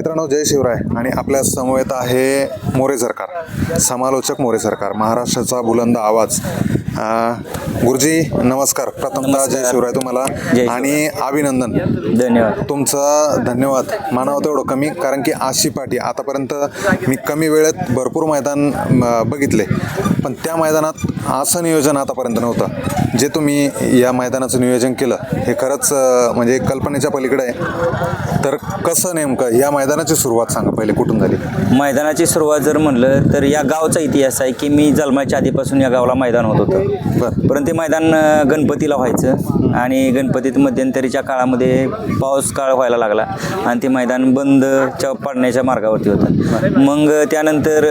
मित्रांनो जय शिवराय. आणि आपल्या समवेत आहे मोरे सरकार. समालोचक मोरे सरकार. महाराष्ट्राचा बुलंद आवाज. गुरुजी नमस्कार. प्रथमतः जय शिवराय तुम्हाला आणि अभिनंदन. धन्यवाद. तुमचा धन्यवाद. मानावं तेवढं कमी कारण की आशी पाठी आतापर्यंत मी कमी वेळेत भरपूर मैदान बघितले. पण त्या मैदानात असं नियोजन आतापर्यंत नव्हतं. जे तुम्ही या मैदानाचं नियोजन केलं हे खरंच म्हणजे कल्पनेच्या पलीकडे आहे. तर कसं नेमकं या मैदानाची सुरुवात सांगा पहिले कुठून झाली? मैदानाची सुरुवात जर म्हणलं तर या गावचा इतिहास आहे की मी जन्माच्या आधीपासून या गावाला मैदान होत होतं. बरं परंतु ते मैदान अं, गणपतीला व्हायचं आणि गणपतीत मध्यंतरीच्या काळामध्ये पाऊस काळ व्हायला लागला आणि ते मैदान बंदच्या पडण्याच्या मार्गावरती होतं. मग त्यानंतर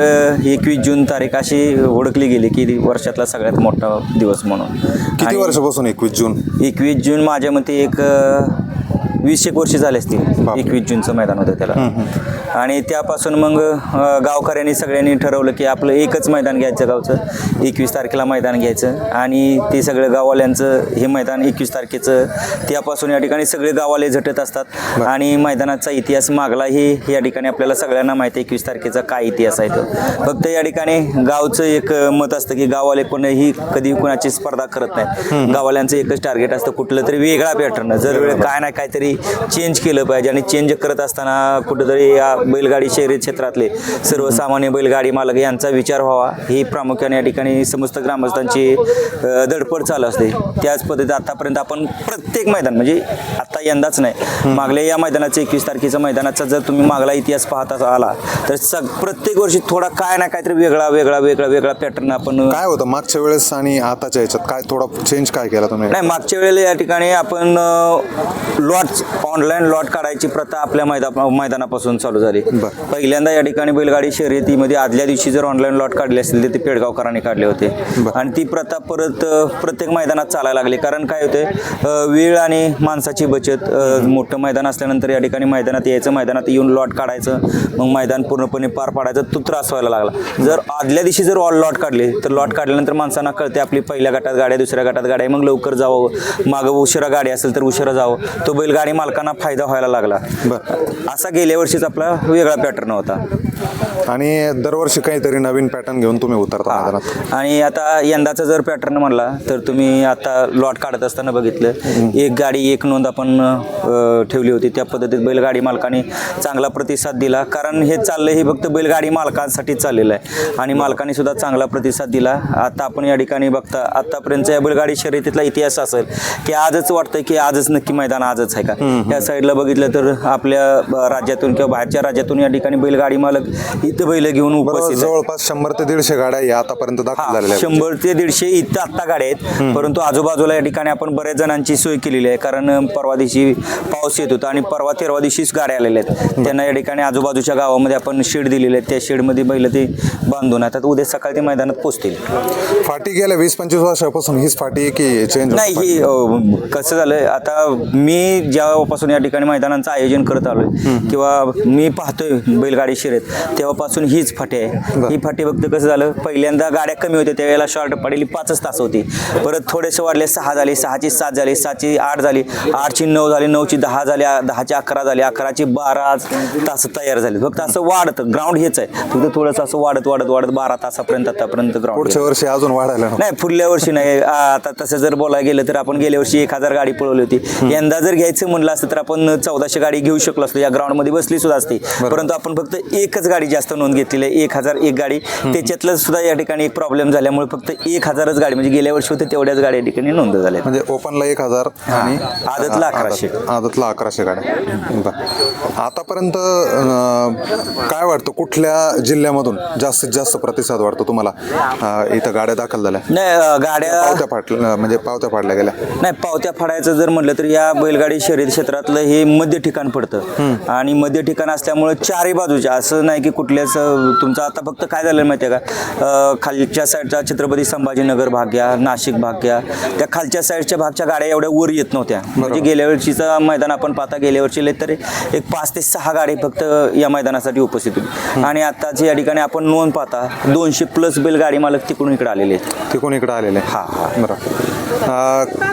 एकवीस जून तारीख अशी ओळखली गेली की वर्षातला सगळ्यात मोठा दिवस म्हणून. किती वर्षापासून एकवीस जून? एकवीस जून माझ्या मते एक अं, वीस एक वर्ष झाले असतील. एकवीस जूनचं मैदान होतं त्याला. आणि त्यापासून मग गावकऱ्यांनी सगळ्यांनी ठरवलं की आपलं एकच मैदान घ्यायचं गावचं. एकवीस तारखेला मैदान घ्यायचं. आणि ते सगळं गाववाल्यांचं हे मैदान एकवीस तारखेचं त्यापासून या ठिकाणी सगळे गाववाले झटत असतात. आणि मैदानाचा इतिहास मागला हे या ठिकाणी आपल्याला सगळ्यांना माहिती आहे एकवीस तारखेचा काय इतिहास आहे तो. फक्त या ठिकाणी गावचं एक मत असतं की गाववाले कोणीही कधी कोणाची स्पर्धा करत नाही गाववाल्यांचं एकच टार्गेट असतं कुठलं तरी वेगळा पॅटर्न जर वेळ काय ना काहीतरी चेंज केलं पाहिजे आणि चेंज करत असताना कुठंतरी या बैलगाडी शहरी क्षेत्रातले सर्वसामान्य बैलगाडी मालक यांचा विचार व्हावा. ही प्रामुख्याने या ठिकाणी समस्त ग्रामस्थांची धडपड चालू असते. त्याच पद्धतीत आतापर्यंत आपण प्रत्येक मैदान म्हणजे आता यंदाच नाही मागल्या या मैदानाचं एकवीस तारखेच्या मैदानाचा जर तुम्ही मागला इतिहास पाहता आला तर सग प्रत्येक वर्षी थोडा काय ना काहीतरी वेगळा वेगळा वेगळा वेगळा पॅटर्न आपण काय होतं मागच्या वेळेस आणि आताच्या ह्याच्यात काय थोडा चेंज काय केला तुम्ही? नाही मागच्या वेळेला या ठिकाणी आपण लॉट ऑनलाईन लॉट काढायची प्रथा आपल्या मैदा मैदानापासून चालू झाली. पहिल्यांदा या ठिकाणी बैलगाडी शर्यतीमध्ये आदल्या दिवशी जर ऑनलाईन लॉट काढले असतील तर ते पेडगावकरांनी काढले होते. आणि ती प्रथा परत प्रत्येक मैदानात चालायला लागली. कारण काय होते वेळ आणि माणसाची बचत मोठं मैदान असल्यानंतर या ठिकाणी मैदानात यायचं मैदानात येऊन लॉट काढायचं मग मैदान पूर्णपणे पार पाडायचं तो त्रास व्हायला लागला. जर आदल्या दिवशी जर ऑल लॉट काढले तर लॉट काढल्यानंतर माणसांना कळते आपली पहिल्या गटात गाड्या दुसऱ्या गटात गाड्या मग लवकर जावं. मागं उशिरा गाडी असेल तर उशिरा जावं. तो बैलगाडी मालकांना फायदा व्हायला लागला. बरं. असा गेल्या वर्षीच आपला वेगळा पॅटर्न होता. आणि दरवर्षी काहीतरी नवीन पॅटर्न घेऊन तुम्ही उतरता आणि आता यंदाचा जर पॅटर्न म्हणला तर तुम्ही आता लॉट काढत असताना बघितलं. एक गाडी एक नोंद आपण अ, ठेवली होती. त्या पद्धतीत बैलगाडी मालकाने चांगला प्रतिसाद दिला. कारण हे चाललं हे फक्त बैलगाडी मालकांसाठी चाललेलं आहे. आणि मालकाने सुद्धा चांगला प्रतिसाद दिला. आता आपण या ठिकाणी बघता आतापर्यंतच्या या बैलगाडी शर्यतीतला इतिहास असेल की आजच वाटतं की आजच नक्की मैदान आजच आहे का? या साईडला बघितलं तर आपल्या राज्यातून किंवा बाहेरच्या राज्यातून या ठिकाणी बैलगाडी मालक इथं बैल घेऊन उपस्थित. जवळपास शंभर ते दीडशे गाड्या या आतापर्यंत दाखल. शंभर ते दीडशे इथं आत्ता गाड्या आहेत. परंतु आजूबाजूला या ठिकाणी आपण बऱ्याच जणांची सोय केलेली आहे. कारण परवा दिवशी पाऊस येत होता आणि परवा तेरवा दिवशीच गाड्या आलेल्या आहेत. त्यांना या ठिकाणी आजूबाजूच्या गावामध्ये आपण शेड दिलेले आहेत. त्या शेडमध्ये बैल ते बांधून आता उद्या सकाळी ते मैदानात पोचतील फाटी गेल्या वीस पंचवीस वर्षापासून हीच फाटी की चेंज नाही ही कसं झालं आता मी जेव्हापासून या ठिकाणी मैदानाचं आयोजन करत आलोय. किंवा मी पाहतोय बैलगाडी शर्यत. तेव्हापासून हीच फाटी आहे. ही फाटी फक्त कसं झालं? पहिल्यांदा गाड्या कमी होत्या त्यावेळेला शॉर्ट पडलेली पाचच तास होती. परत थोडेसे वाढले सहा झाले सहाची सात झाली सातची आठ झाली आठची नऊ झाली नऊची दहा झाली दहाची अकरा झाली अकराची बारा तास तयार झाली. फक्त असं वाढत ग्राउंड हेच आहे. फक्त थोडंसं असं वाढत वाढत वाढत बारा तासापर्यंत आतापर्यंत ग्राउंड पुढच्या वर्षी अजून वाढायला. नाही पुढल्या वर्षी नाही. आता तसं जर बोलायला गेलं तर आपण गेल्या वर्षी एक हजार गाडी पळवली होती. यंदा जर घ्यायचं म्हणलं असतं तर आपण चौदाशे गाडी घेऊ शकलो असतो. या ग्राउंडमध्ये बसली सुद्धा असती. परंतु आपण फक्त एकच गाडी जास्त नोंद घेतलेली आहे. एक हजार एक गाडी. त्याच्यातलं सुद्धा या ठिकाणी एक प्रॉब्लेम झाल्यामुळे फक्त एक हजारच गाडी म्हणजे गेल्या वर्षी होते तेवढ्याच गाड्या या ठिकाणी नोंद झाल्या म्हणजे ओपनला एक हजार आणि आदतला अकराशे. आदत- आदतला अकराशे गाड्या. आतापर्यंत काय वाटतं कुठल्या जिल्ह्यामधून जास्तीत जास्त प्रतिसाद वाटतो तुम्हाला? इथं गाड्या दाखल झाल्या. नाही गाड्या पावत्या फाटल्या म्हणजे पावत्या फाडल्या गेल्या. नाही पावत्या फाडायचं जर म्हटलं तर या बैलगाडी शर्यत क्षेत्रातलं हे मध्य ठिकाण पडतं. आणि मध्य ठिकाण असल्यामुळे चारही बाजूच्या असं नाही की कुठल्याच तुमचं आता फक्त काय झालं माहिती आहे का खालच्या साईडचा छत्रपती संभाजीनगर भाग घ्या नाशिक भाग घ्या. त्या खालच्या साईडच्या भागच्या गाड्या एवढ्या वर येत नव्हत्या. म्हणजे गेल्या वर्षीचं मैदान आपण पाहता गेल्या वर्षी तर एक पाच ते सहा गाडी फक्त या मैदानासाठी उपस्थित होती. आणि आताची या ठिकाणी आपण नोंद पाहता दोनशे प्लस बैलगाडी मालक तिकडून इकडे आलेले आहेत. ते कोण इकडे आलेले हा, हा. बरं.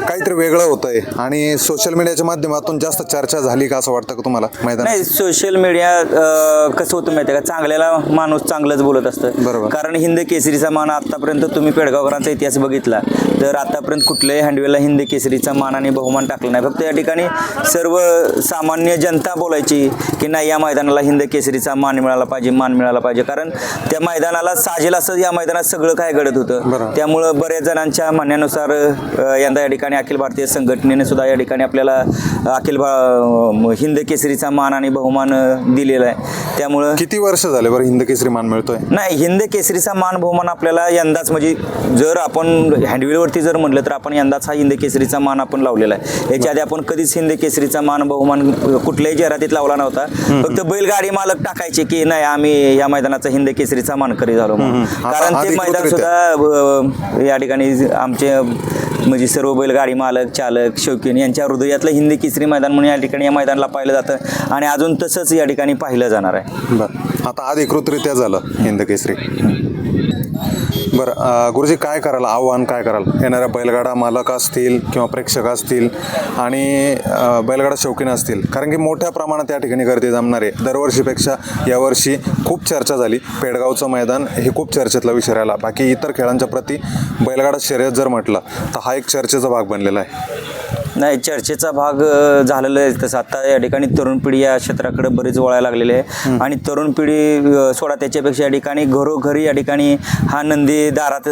काहीतरी वेगळं होतंय आणि सोशल मीडियाच्या माध्यमातून जास्त चर्चा झाली का असं वाटतं का तुम्हाला मैदान नाही सोशल मीडिया कसं होतं माहिती आहे का? चांगल्याला माणूस चांगलंच बोलत असतं. बरोबर. कारण हिंद केसरीचा मान आतापर्यंत तुम्ही पेडगावकरांचा इतिहास बघितला तर आतापर्यंत कुठल्याही हँडवेला हिंद केसरीचा मान आणि बहुमान टाकला नाही. फक्त या ठिकाणी सर्व सामान्य जनता बोलायची की नाही या मैदानाला हिंद केसरीचा मान मिळाला पाहिजे मान मिळाला पाहिजे. कारण त्या मैदानाला साजेल असं या मैदानात सगळं काय घडत होतं. बरोबर. त्यामुळं बऱ्याच जणांच्या म्हणण्यानुसार अ, यंदा या ठिकाणी अखिल भारतीय संघटनेने सुद्धा या ठिकाणी आपल्याला अखिल अ, हिंद केसरीचा मान आणि बहुमान दिलेला आहे. त्यामुळं किती वर्ष झाले बरं हिंद केसरी मान मिळतोय? नाही हिंद केसरीचा मान बहुमान आपल्याला यंदाच म्हणजे जर आपण हँडविलवरती जर म्हटलं तर आपण यंदाच हा हिंद केसरीचा मान आपण लावलेला आहे. याच्या आधी आपण कधीच हिंद केसरीचा मान बहुमान कुठल्याही जाहिरातीत लावला नव्हता. फक्त बैलगाडी मालक टाकायचे की नाही आम्ही या मैदानाचा हिंद केसरीचा मानकरी झालो. कारण ते मैदान. सुद्धा या ठिकाणी आमचे म्हणजे सर्व बैलगाडी मालक चालक शौकीन यांच्या हृदयातलं हिंदी केसरी मैदान म्हणून या ठिकाणी या मैदानाला पाहिलं जातं आणि अजून तसंच या ठिकाणी पाहिलं जाणार आहे. बरं. आता अधिकृतरित्या झालं हिंद केसरी. बरं अं, गुरुजी काय कराल? आव्हान काय कराल? येणाऱ्या बैलगाडा मालक असतील किंवा प्रेक्षक असतील आणि अं, बैलगाडा शौकीन असतील. कारण की मोठ्या प्रमाणात त्या ठिकाणी गर्दी जमणार आहे. दरवर्षीपेक्षा यावर्षी खूप चर्चा झाली. पेडगावचं मैदान हे खूप चर्चेतला विषय राहिला. बाकी इतर खेळांच्या प्रती बैलगाडा शर्यत जर म्हटलं तर हा एक चर्चेचा भाग बनलेला आहे. नाही चर्चेचा भाग झालेला आहे. तसं आता या ठिकाणी तरुण पिढी या क्षेत्राकडे बरीच वळायला लागलेली आहे. आणि तरुण पिढी सोडा त्याच्यापेक्षा या ठिकाणी घरोघरी या ठिकाणी हा नंदी दारात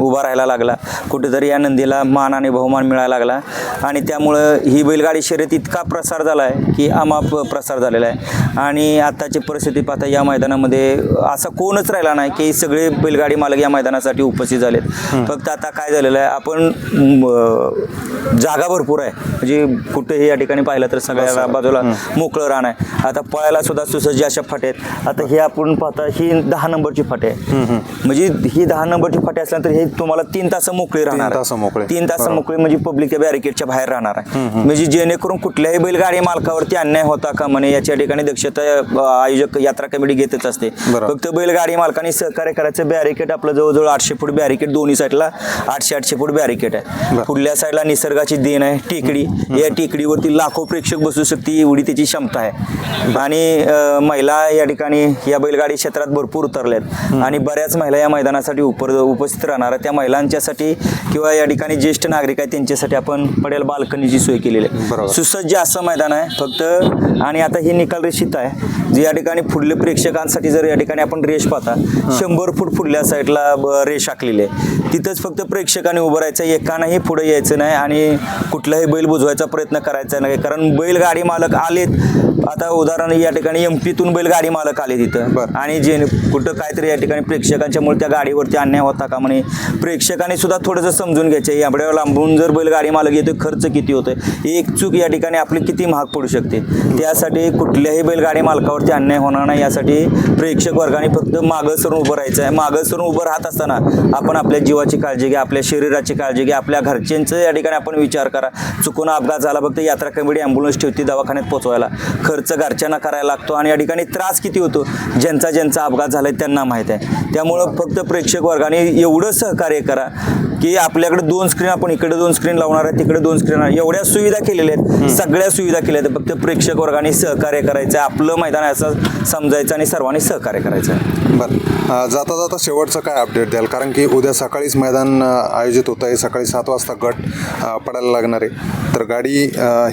उभा राहायला लागला. कुठेतरी या नंदीला मान आणि बहुमान मिळायला लागला. आणि त्यामुळं ही बैलगाडी शर्यत इतका प्रसार झाला आहे की अमाप प्रसार झालेला आहे. आणि आताची परिस्थिती पाहता या मैदानामध्ये असा कोणच राहिला नाही की सगळे बैलगाडी मालक या मैदानासाठी उपस्थित झालेत. फक्त आता काय झालेलं आहे आपण जागा भरपूर आहे. म्हणजे कुठेही या ठिकाणी पाहिलं तर सगळ्या बाजूला मोकळं रान आहे. आता पळायला सुद्धा सुसज्ज अशा फाटे आहेत. आता हे आपण पाहता ही दहा नंबरची फाटे आहे म्हणजे ही दहा नंबरची फाटे असल्यानंतर हे तुम्हाला तीन तास मोकळी राहणार. तीन तास. मोकळी. म्हणजे पब्लिकच्या बॅरिकेडच्या बाहेर राहणार आहे. म्हणजे जेणेकरून कुठल्याही बैलगाडी मालकावरती अन्याय होता का म्हणे याच्या ठिकाणी दक्षता आयोजक यात्रा कमिटी घेतच असते. फक्त बैलगाडी मालकांनी सहकार्य करायचं. बॅरिकेड आपलं जवळजवळ आठशे फूट बॅरिकेड दोन्ही साईडला आठशे आठशे फूट बॅरिकेड आहे. पुढल्या साईडला निसर्गाची देण आहे. टेकडी. या टेकडीवरती लाखो प्रेक्षक बसू शकते एवढी त्याची क्षमता आहे. आणि महिला या ठिकाणी या बैलगाडी क्षेत्रात भरपूर उतरल्यात आणि बऱ्याच महिला या मैदानासाठी उपर उपस्थित राहणार आहेत. त्या महिलांच्यासाठी किंवा या ठिकाणी ज्येष्ठ नागरिक आहेत त्यांच्यासाठी आपण पडेल बाल्कनीची सोय केलेली. आहे. सुसज्ज असं मैदान आहे फक्त आणि आता ही निकाल रेषित आहे जे या ठिकाणी पुढले प्रेक्षकांसाठी जर या ठिकाणी आपण रेष पाहता शंभर फूट पुढल्या साईडला रेष आखलेली आहे. तिथंच फक्त प्रेक्षकाने उभं राहायचं एकानंही पुढे यायचं नाही आणि कुठलाही बैल बुजवायचा प्रयत्न करायचा नाही कारण बैलगाडी मालक आलेत. आता उदाहरण या ठिकाणी एम पीतून बैलगाडी मालक आले तिथं. बरं. आणि जे कुठं काहीतरी या ठिकाणी प्रेक्षकांच्यामुळे त्या गाडीवरती अन्याय होता का म्हणे प्रेक्षकांनी सुद्धा थोडंसं समजून घ्यायचं एवढ्या लांबून जर बैलगाडी मालक येतो खर्च किती होतोय? एक चूक या ठिकाणी आपली किती महाग पडू शकते? त्यासाठी कुठल्याही बैलगाडी मालकावरती अन्याय होणार नाही यासाठी प्रेक्षक वर्गाने फक्त मागं सरून उभं राहायचं आहे. मागं सरून उभं राहत असताना आपण आपल्या जीवाची काळजी घ्या आपल्या शरीराची काळजी घ्या आपल्या घरच्यांचं या ठिकाणी आपण विचार करा. चुकून अपघात झाला. फक्त यात्रा कमिटी ॲम्ब्युलन्स ठेवती दवाखान्यात पोचवायला खर्च घरच्यांना करायला लागतो आणि या ठिकाणी त्रास किती होतो ज्यांचा ज्यांचा अपघात झालाय त्यांना माहीत आहे. त्यामुळं फक्त प्रेक्षक वर्गाने एवढं सहकार्य करा. की आपल्याकडे दोन स्क्रीन आपण इकडे दोन स्क्रीन लावणार आहे तिकडे दोन स्क्रीन एवढ्या सुविधा केलेल्या आहेत. सगळ्या सुविधा केल्या आहेत. फक्त प्रेक्षक वर्गाने सहकार्य करायचं आपलं मैदान असं समजायचं आणि सर्वांनी सहकार्य करायचं बरं. जाता जाता शेवटचं काय अपडेट द्याल? कारण की उद्या सकाळीच मैदान आयोजित होत आहे. सकाळी सात वाजता गट पडायला लागणार आहे. तर गाडी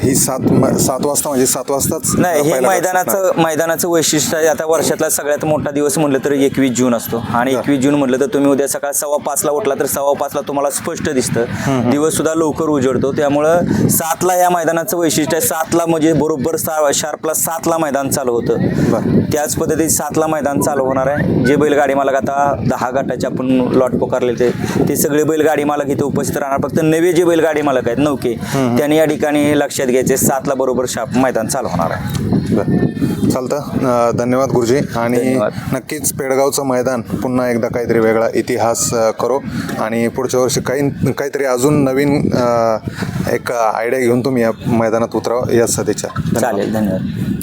ही सात सात वाजता म्हणजे सात वाजताच नाही हे. मैदानाचं मैदानाचं वैशिष्ट्य आहे. आता वर्षातला सगळ्यात मोठा दिवस म्हटलं तर एकवीस जून असतो. आणि एकवीस जून म्हटलं तर तुम्ही उद्या सकाळ सव्वा पाचला उठला तर सव्वा पाचला तुम्हाला स्पष्ट दिसतं. दिवस सुद्धा लवकर उजळतो त्यामुळं सातला या मैदानाचं वैशिष्ट्य आहे सातला म्हणजे बरोबर सा शार्पला सातला मैदान चालू होतं. त्याच पद्धतीत सातला मैदान चालू होणार आहे. जे बैलगाडी मालक आता दहा गटाचे आपण लॉट पुकारले ते ते सगळे बैलगाडी मालक इथे उपस्थित राहणार. फक्त नवे जे बैलगाडी मालक आहेत नौके त्यांनी या ठिकाणी लक्षात घ्यायचे सातला बरोबर शाप मैदान चालू होणार आहे. चालतं. धन्यवाद गुरुजी. आणि. नक्कीच पेडगावचं मैदान पुन्हा एकदा काहीतरी वेगळा इतिहास करो. आणि पुढच्या वर्षी काही काहीतरी अजून नवीन एक आयडिया घेऊन तुम्ही या मैदानात उतरावं या सदिच्छा. चालेल धन्यवाद.